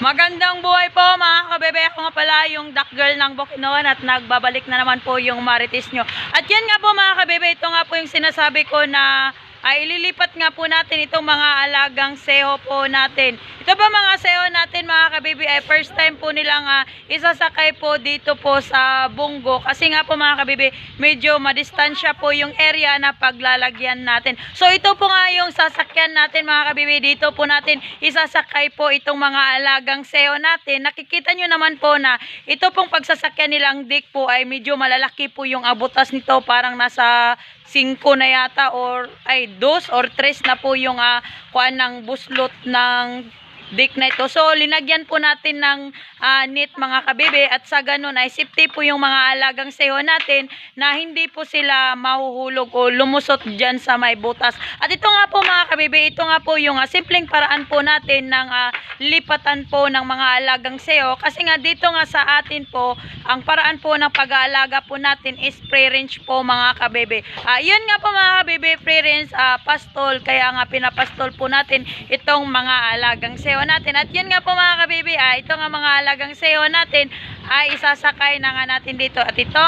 Magandang buhay po mga kabebe. Ako nga pala yung duck girl ng Bukidnon at nagbabalik na naman po yung marites nyo. At yan nga po mga kabebe, ito nga po yung sinasabi ko na ay ililipat nga po natin itong mga alagang seho po natin. Ito ba mga seho natin mga kabebe ay first time po nilang ah, isasakay po dito po sa Bungo. Kasi nga po mga kabebe, medyo madistansya po yung area na paglalagyan natin. So ito po nga yung sasakyan natin mga kabebe. Dito po natin isasakay po itong mga alagang seho natin. Nakikita nyo naman po na ito pong pagsasakyan nilang dick po ay medyo malalaki po yung abutas nito. Parang nasa 5 na yata or ay 2 or 3 na po yung uh, kuan ng buslot ng dick na ito. So, linagyan po natin ng ah, net mga kabibe at sa ganun ay safety po yung mga alagang seho natin na hindi po sila mahuhulog o lumusot dyan sa may butas. At ito nga po mga kabibe, ito nga po yung ah, simpleng paraan po natin ng ah, lipatan po ng mga alagang seho kasi nga dito nga sa atin po, ang paraan po ng pag-aalaga po natin is free range po mga kabibe. Ah, yun nga po mga kabibe, free range ah, pastol, kaya nga pinapastol po natin itong mga alagang seho natin. At yun nga po mga kabibi, ah, ito nga mga alagang seho natin ay isasakay na nga natin dito. At ito,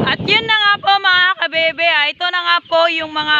at yun na nga po mga kabebe, ah, ito na nga po yung mga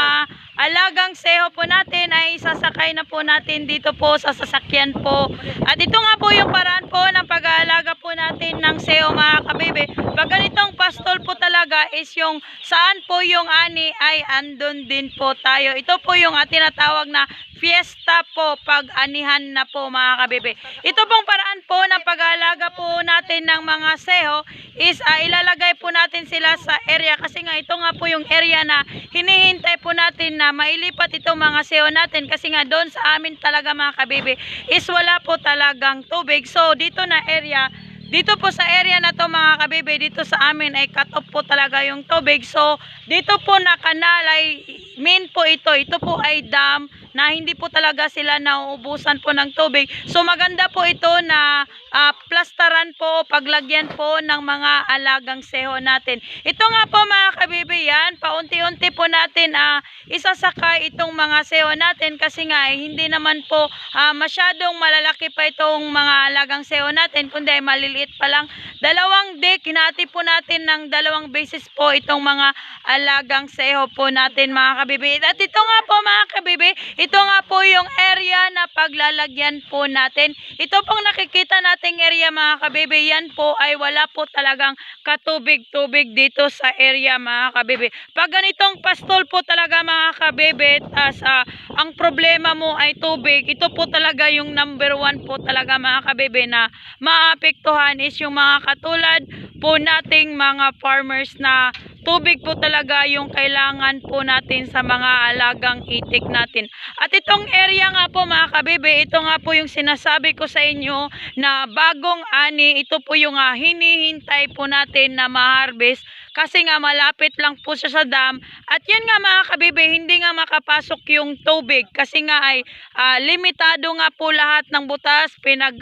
alagang seho po natin ay sasakay na po natin dito po sa sasakyan po. At ito nga po yung paraan po ng pag-aalaga po natin ng seho mga kabebe. Pag ganitong pastol po talaga is yung saan po yung ani ay andun din po tayo. Ito po yung ah, tinatawag na fiesta po pag anihan na po mga kabebe. Ito pong paraan po ng pag-aalaga po natin ng mga seho is ah, ilalagay po natin sila sa area kasi nga ito nga po yung area na hinihintay po natin na mailipat itong mga seho natin kasi nga doon sa amin talaga mga kabebe is wala po talagang tubig. So dito na area dito po sa area na to mga kabebe, dito sa amin ay cut off po talaga yung tubig. So, dito po na kanal ay main po ito. Ito po ay dam na hindi po talaga sila nauubusan po ng tubig. So, maganda po ito na ah, plastaran po, paglagyan po ng mga alagang seho natin. Ito nga po mga kabebe yan, paunti-unti po natin ah, isasakay itong mga seho natin kasi nga eh, hindi naman po ah, masyadong malalaki pa itong mga alagang seho natin kundi ay maliliit pa lang. Dalawang deck, hinati po natin ng dalawang basis po itong mga alagang seho po natin mga kabibi. At ito nga po mga kabibi, ito nga po yung area na paglalagyan po natin. Ito pong nakikita nating area mga kabibi, yan po ay wala po talagang katubig-tubig dito sa area mga kabibi. Pag ganitong pastol po talaga mga kabibi, as ah, ang problema mo ay tubig, ito po talaga yung number one po talaga mga kabibi na maapektuhan is yung mga katulad po nating mga farmers na tubig po talaga yung kailangan po natin sa mga alagang itik natin. At itong area nga po mga kabibe, ito nga po yung sinasabi ko sa inyo na bagong ani, ito po yung ah, hinihintay po natin na ma-harvest kasi nga malapit lang po siya sa dam. At yan nga mga kabibe, hindi nga makapasok yung tubig kasi nga ay ah, limitado nga po lahat ng butas, pinag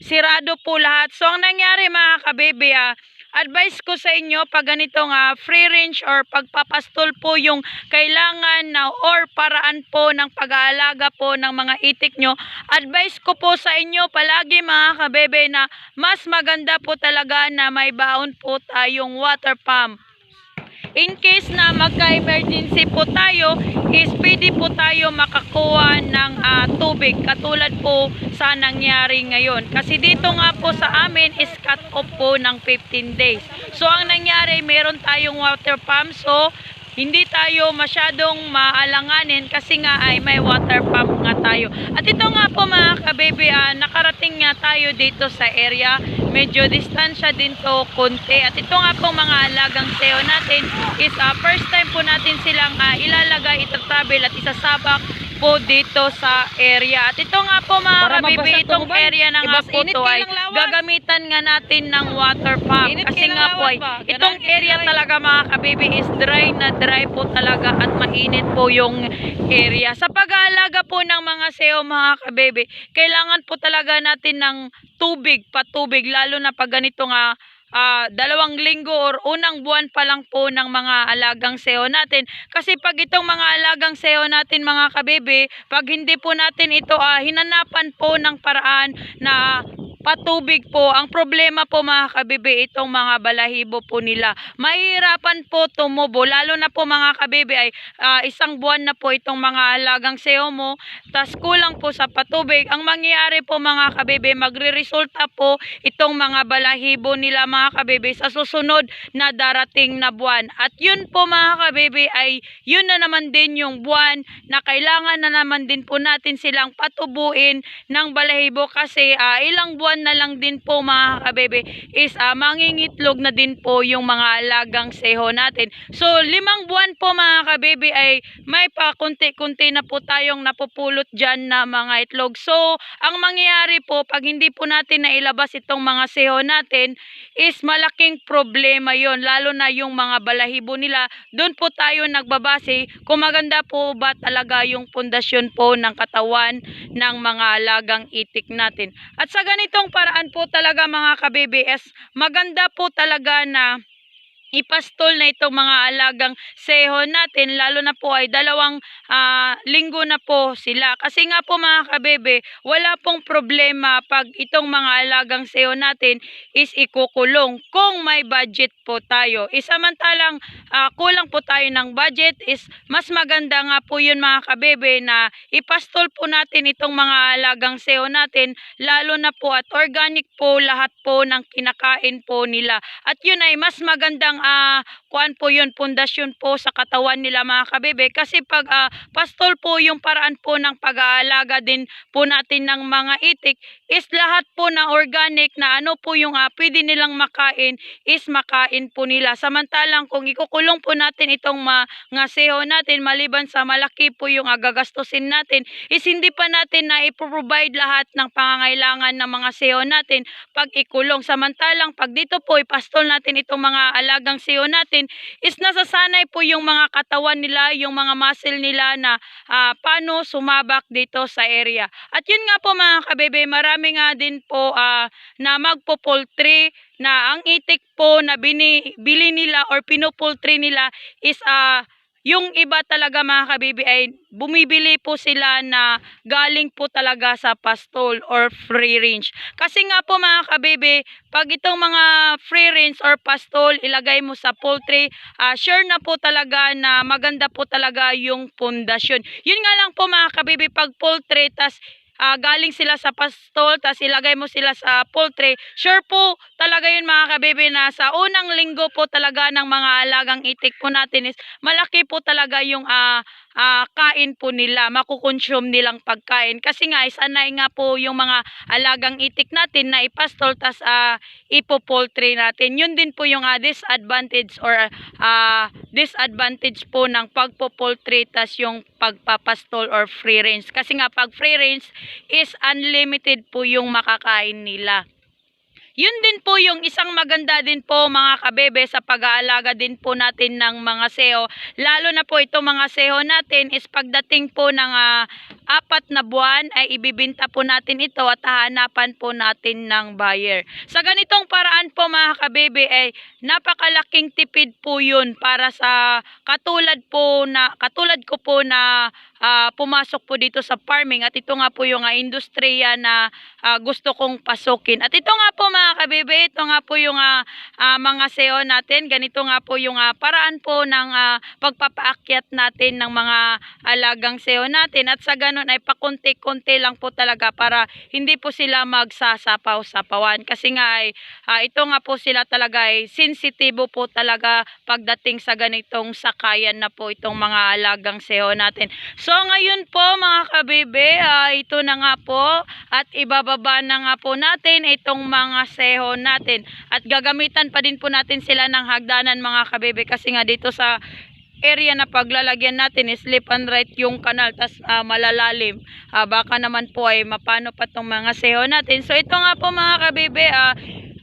sirado po lahat. So ang nangyari mga kabibe, ah, advice ko sa inyo pag ganitong ah, free range or pagpapastol po yung kailangan na or paraan po ng pag-aalaga po ng mga itik nyo, advice ko po sa inyo palagi mga kabebe na mas maganda po talaga na may baon po tayong water pump. In case na magka-emergency po tayo, is pwede po tayo makakuha ng ah, tubig katulad po sa nangyari ngayon. Kasi dito nga po sa amin is cut off po ng 15 days. So ang nangyari, meron tayong water pump. So hindi tayo masyadong maalanganin kasi nga ay may water pump nga tayo. At ito nga po mga kabebe, ah, nakarating nga tayo dito sa area. Medyo distansya din to konti. At ito nga po mga alagang seo natin is ah, first time po natin silang ah, ilalagay, itatravel at isasabak po dito sa area. At ito nga po mga Para mabasa itong tuban. area na nga Ibas po to ay gagamitan nga natin ng water pump. Init Kasi nga po ay ba? itong area talaga mga kabibi is dry na dry po talaga at mainit po yung area. Sa pag-aalaga po ng mga seo mga kabibi, kailangan po talaga natin ng tubig, patubig, lalo na pag ganito nga ah, dalawang linggo or unang buwan pa lang po ng mga alagang seho natin. Kasi pag itong mga alagang seho natin mga kabebe, pag hindi po natin ito ah, hinanapan po ng paraan na patubig po. Ang problema po mga kabebe, itong mga balahibo po nila. Mahirapan po tumubo. Lalo na po mga kabebe ay ah, isang buwan na po itong mga alagang seho mo. Tas kulang po sa patubig. Ang mangyayari po mga kabebe, magre-resulta po itong mga balahibo nila mga kabebe sa susunod na darating na buwan. At yun po mga kabebe ay yun na naman din yung buwan na kailangan na naman din po natin silang patubuin ng balahibo kasi ah, ilang buwan na lang din po mga kabebe is ah, mangingitlog na din po yung mga alagang seho natin. So limang buwan po mga kabebe ay may pa kunti-kunti na po tayong napupulot dyan na mga itlog. So ang mangyayari po pag hindi po natin nailabas itong mga seho natin is malaking problema yon lalo na yung mga balahibo nila. Doon po tayo nagbabase kung maganda po ba talaga yung pundasyon po ng katawan ng mga alagang itik natin. At sa ganitong paraan po talaga mga kabibs, maganda po talaga na ipastol na itong mga alagang seho natin lalo na po ay dalawang ah, linggo na po sila. Kasi nga po mga kabebe wala pong problema pag itong mga alagang seho natin is ikukulong kung may budget po tayo. Isamantalang ah, kulang po tayo ng budget is mas maganda nga po yun mga kabebe na ipastol po natin itong mga alagang seho natin lalo na po at organic po lahat po ng kinakain po nila. At yun ay mas magandang ah kuan po yun, pundasyon po sa katawan nila mga kabebe. Kasi pag ah, pastol po yung paraan po ng pag-aalaga din po natin ng mga itik, is lahat po na organic na ano po yung ah, pwede nilang makain, is makain po nila. Samantalang kung ikukulong po natin itong mga seho natin, maliban sa malaki po yung ah, gagastusin natin, is hindi pa natin na iprovide lahat ng pangangailangan ng mga seho natin pag ikulong. Samantalang pag dito po ipastol natin itong mga alagang seho natin, is nasasanay po yung mga katawan nila, yung mga muscle nila na ah, paano sumabak dito sa area. At yun nga po mga kabebe, marami nga din po ah, na magpo-poultry na ang itik po na bini, nila or pinupultry nila is ah, yung iba talaga mga kabibi bumibili po sila na galing po talaga sa pastol or free range. Kasi nga po mga kabibi, pag itong mga free range or pastol ilagay mo sa poultry, ah, sure na po talaga na maganda po talaga yung pundasyon. Yun nga lang po mga kabibi, pag poultry, tas ah, galing sila sa pastol, tas ilagay mo sila sa poultry, sure po talaga yun mga kabibi na sa unang linggo po talaga ng mga alagang itik po natin is malaki po talaga yung ah, ah, kain po nila, makukonsume nilang pagkain. Kasi nga, isanay nga po yung mga alagang itik natin na ipastol tas ah, ipopoultry natin. Yun din po yung ah, disadvantage or ah, disadvantage po ng pagpopoultry tas yung pagpapastol or free range. Kasi nga pag free range is unlimited po yung makakain nila. Yun din po yung isang maganda din po mga kabebe sa pag-aalaga din po natin ng mga SEO. Lalo na po itong mga SEO natin is pagdating po ng ah, apat na buwan ay ibibinta po natin ito at hahanapan po natin ng buyer. Sa ganitong paraan po mga kabebe ay napakalaking tipid po yun para sa katulad po na katulad ko po na ah, pumasok po dito sa farming at ito nga po yung ah, industriya na ah, gusto kong pasukin. At ito nga po mga kabebe, ito nga po yung ah, ah, mga SEO natin. Ganito nga po yung ah, paraan po ng ah, pagpapaakyat natin ng mga alagang SEO natin. At sa ganun ay pakunti-kunti lang po talaga para hindi po sila magsasapaw-sapawan. Kasi nga ay ah, ito nga po sila talaga ay sensitibo po talaga pagdating sa ganitong sakayan na po itong mga alagang SEO natin. So ngayon po mga kabebe, ah, ito na nga po at ibababa na nga po natin itong mga seho natin. At gagamitan pa din po natin sila ng hagdanan mga kabebe kasi nga dito sa area na paglalagyan natin is left and right yung kanal tas ah, malalalim. Ah, baka naman po ay mapano pa tong mga seho natin. So ito nga po mga kabebe, ah,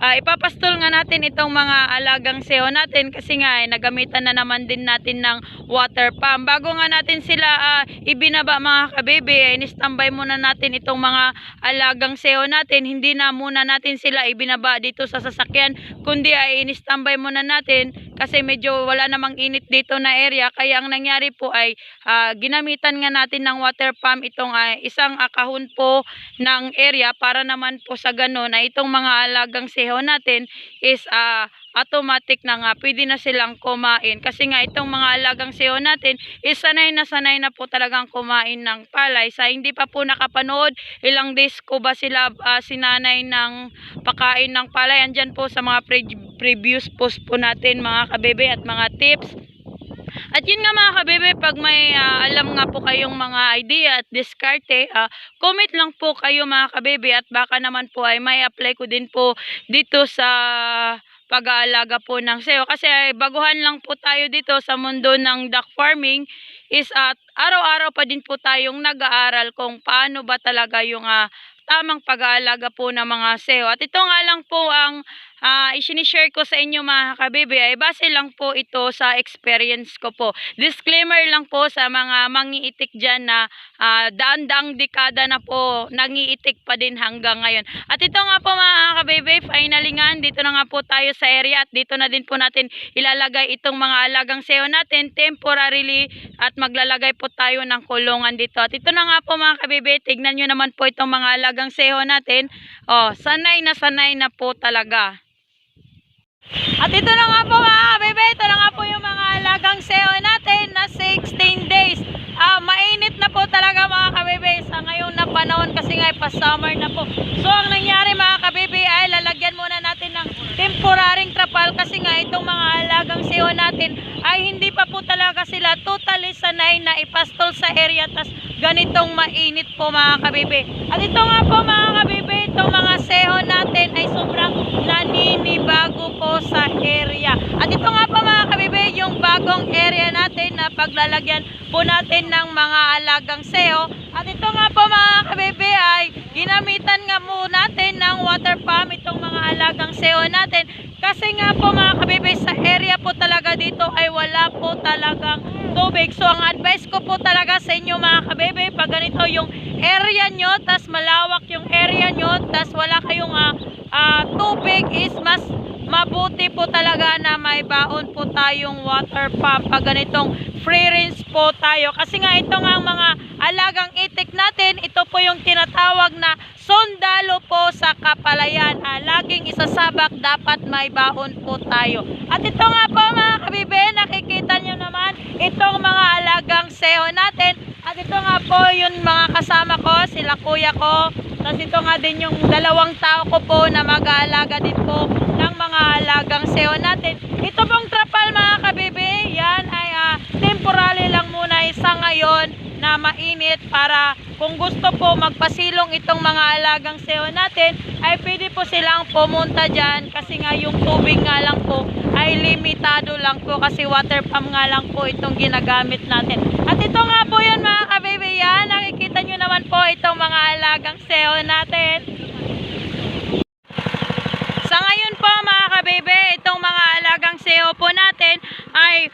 ah, ipapastol nga natin itong mga alagang seho natin kasi nga eh, nagamitan na naman din natin ng water pump. Bago nga natin sila ah, ibinaba mga kabebe, eh, in-standby muna natin itong mga alagang seho natin. Hindi na muna natin sila ibinaba dito sa sasakyan, kundi ay in-standby muna natin kasi medyo wala namang init dito na area. Kaya ang nangyari po ay ah, ginamitan nga natin ng water pump itong ah, isang akahon po ng area para naman po sa ganun ay itong mga alagang seho natin is ah, automatic na nga pwede na silang kumain. Kasi nga itong mga alagang seho natin is sanay na sanay na po talagang kumain ng palay. Sa hindi pa po nakapanood ilang days ko ba sila ah, sinanay ng pakain ng palay. Andyan po sa mga pre- previous post po natin mga kabebe at mga tips at yun nga mga kabebe, pag may ah, alam nga po kayong mga idea at diskarte, ah, comment lang po kayo mga kabebe at baka naman po ay may apply ko din po dito sa pag-aalaga po ng seo. Kasi baguhan lang po tayo dito sa mundo ng duck farming is at araw-araw pa din po tayong nag-aaral kung paano ba talaga yung ah, tamang pag-aalaga po ng mga seo. At ito nga lang po ang ah isinishare ko sa inyo mga kabibi ay base lang po ito sa experience ko po. Disclaimer lang po sa mga mangiitik dyan na ah, daan-daang dekada na po nangiitik pa din hanggang ngayon. At ito nga po mga kabibi, finally nga, dito na nga po tayo sa area at dito na din po natin ilalagay itong mga alagang seo natin temporarily at maglalagay po tayo ng kulungan dito. At ito na nga po mga kabibi, tignan nyo naman po itong mga alagang seo natin. Oh, sanay na sanay na po talaga. At ito na nga po mga bebe, ito na nga po yung mga alagang seo natin na 16 days. Ah, mainit na po talaga mga kabebe sa ngayon na panahon kasi nga pa-summer na po. So ang nangyari mga kabebe ay lalagyan muna natin ng temporaring trapal kasi nga itong mga alagang seo natin ay hindi pa po talaga sila totally sanay na ipastol sa area tas ganitong mainit po mga kabebe. At ito nga po mga kabebe, itong mga seho natin ay sobrang naninibago po sa area. At ito nga po mga kabebe, yung bagong area natin na paglalagyan po natin ng mga alagang seho. At ito po mga kabebe ay ginamitan nga mo natin ng water pump itong mga alagang seho natin. Kasi nga po mga kabebe, sa area po talaga dito ay wala po talagang tubig. So ang advice ko po talaga sa inyo mga kabebe, pag ganito yung area nyo, tas malawak yung area nyo, tas wala kayong ah, ah, tubig is mas mabuti po talaga na may baon po tayong water pump pag ganitong free rinse po tayo. Kasi nga ito nga ang mga alagang itik natin, ito po yung tinatawag na sundalo po sa kapalayan. Ah, laging isasabak dapat may baon po tayo. At ito nga po mga kabibe, nakikita nyo naman itong mga alagang seo natin. At ito nga po yung mga kasama ko, sila kuya ko. Tapos ito nga din yung dalawang tao ko po na mag-aalaga din po mga alagang seo natin. Ito pong trapal mga kabibe, yan ay ah, temporary lang muna isa ngayon na mainit para kung gusto po magpasilong itong mga alagang seo natin ay pwede po silang pumunta dyan kasi nga yung tubig nga lang po ay limitado lang po kasi water pump nga lang po itong ginagamit natin. At ito nga po yun mga kabibe yan, nakikita nyo naman po itong mga alagang seo natin. Sa ngayon po mga kabebe, itong mga alagang seho po natin ay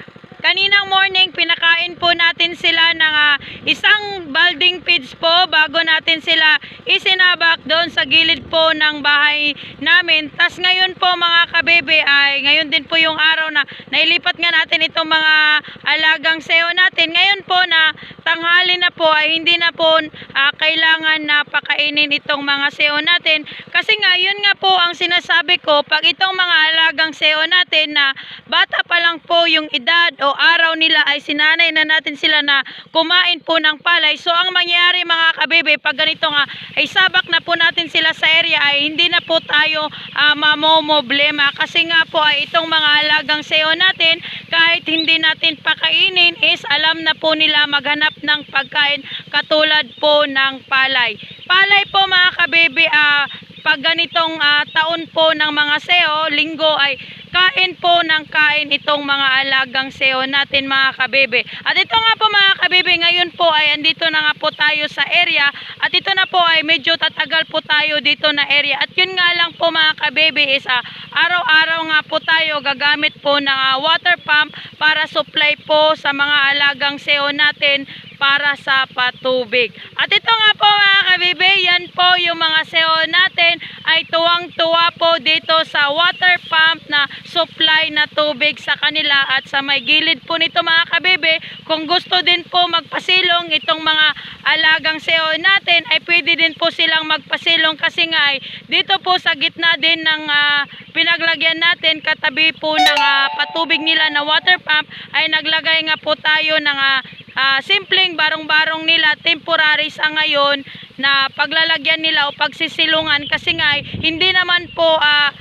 kaninang morning pinakain po natin sila ng ah, isang balding feeds po bago natin sila isinabak doon sa gilid po ng bahay namin. Tas ngayon po mga kabebe ay ngayon din po yung araw na nailipat nga natin itong mga alagang seho natin. Ngayon po na tanghali na po ay hindi na po ah, kailangan na pakainin itong mga seo natin. Kasi nga, yun nga po ang sinasabi ko, pag itong mga alagang seo natin na bata pa lang po yung edad o araw nila ay sinanay na natin sila na kumain po ng palay. So, ang mangyayari mga kabebe, pag ganito nga, ay sabak na po natin sila sa area ay hindi na po tayo ah, mamomoblema. Kasi nga po ay itong mga alagang seo natin, kahit hindi natin pakainin is alam na po nila maghanap ng pagkain katulad po ng palay. Palay po mga kabebe, ah, pag ganitong ah, taon po ng mga seo, linggo ay kain po ng kain itong mga alagang seo natin mga kabebe. At ito nga po mga kabebe, ngayon po ay andito na nga po tayo sa area at ito na po ay medyo tatagal po tayo dito na area. At yun nga lang po mga kabebe is ah, araw-araw nga po tayo gagamit po ng ah, water pump para supply po sa mga alagang seo natin para sa patubig. At ito nga po mga kabibe, yan po yung mga seo natin. Ay tuwang-tuwa po dito sa water pump na supply na tubig sa kanila. At sa may gilid po nito mga kabibe, kung gusto din po magpasilong itong mga alagang seo natin ay pwede din po silang magpasilong. Kasi nga ay dito po sa gitna din ng ah, pinaglagyan natin katabi po ng ah, patubig nila na water pump ay naglagay nga po tayo ng ah, ah, simpleng barong-barong nila temporary sa ngayon na paglalagyan nila o pagsisilungan kasi nga hindi naman po ah,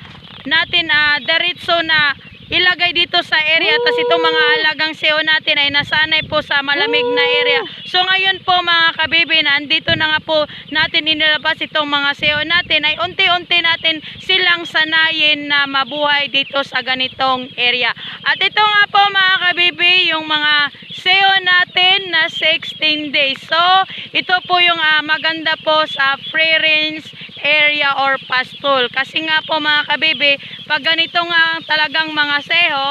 natin ah, diretso na ilagay dito sa area tas itong mga alagang seo natin ay nasanay po sa malamig na area. So ngayon po mga kabibi na na nga po natin inilabas itong mga seo natin ay unti-unti natin silang sanayin na mabuhay dito sa ganitong area. At ito nga po mga kabibi yung mga seo natin na 16 days. So ito po yung ah, maganda po sa free range area or pasture. Kasi nga po mga kabibi, pag ganito nga talagang mga seho,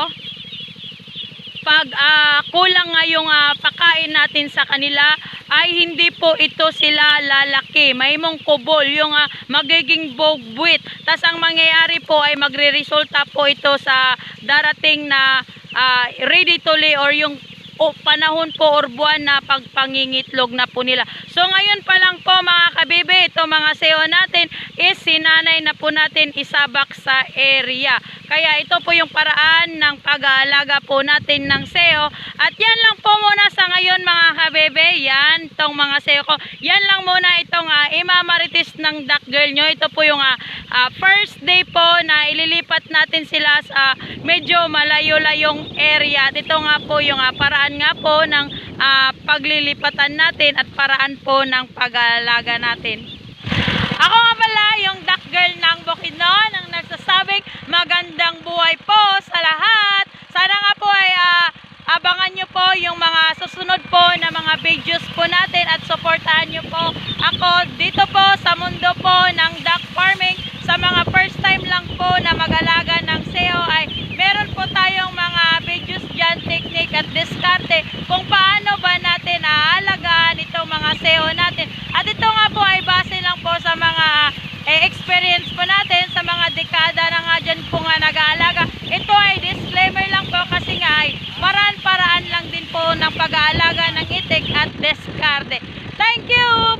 pag ah, kulang nga yung ah, pakain natin sa kanila, ay hindi po ito sila lalaki. May mong kubol, yung ah, magiging bogwit. Tapos ang mangyayari po ay magre-resulta po ito sa darating na ah, ready to lay or yung o panahon po or buwan na pagpangingitlog na po nila. So ngayon pa lang po mga kabibe, ito mga seo natin is sinanay na po natin isabak sa area. Kaya ito po yung paraan ng pag-aalaga po natin ng seo. At yan lang po muna sa ngayon mga kabebe. Yan, itong mga seo ko. Yan lang muna itong uh, imamaritis ng duck girl nyo. Ito po yung ah, ah, first day po na ililipat natin sila sa medyo malayo-layong area. At ito nga po yung ah, paraan nga po ng ah, paglilipatan natin at paraan po ng pag-aalaga natin. Ako nga pala yung duck girl ng Bukidnon ang nagsasabing magandang buhay po sa lahat. Sana nga po ay ah, abangan nyo po yung mga susunod po na mga videos po natin at supportahan nyo po ako dito po sa mundo po ng duck farming. Sa mga first time lang po na mag-alaga ng SEO ay meron po tayong mga videos dyan, technique at diskarte kung paano ba natin aalagaan itong mga SEO natin. At ito nga po ay base lang po sa mga eh, experience po natin sa mga dekada na nga dyan po nga nag-aalaga. Ito ay disclaimer lang po kasi nga ay paraan-paraan lang din po ng pag-aalaga ng itik at diskarte. Thank you!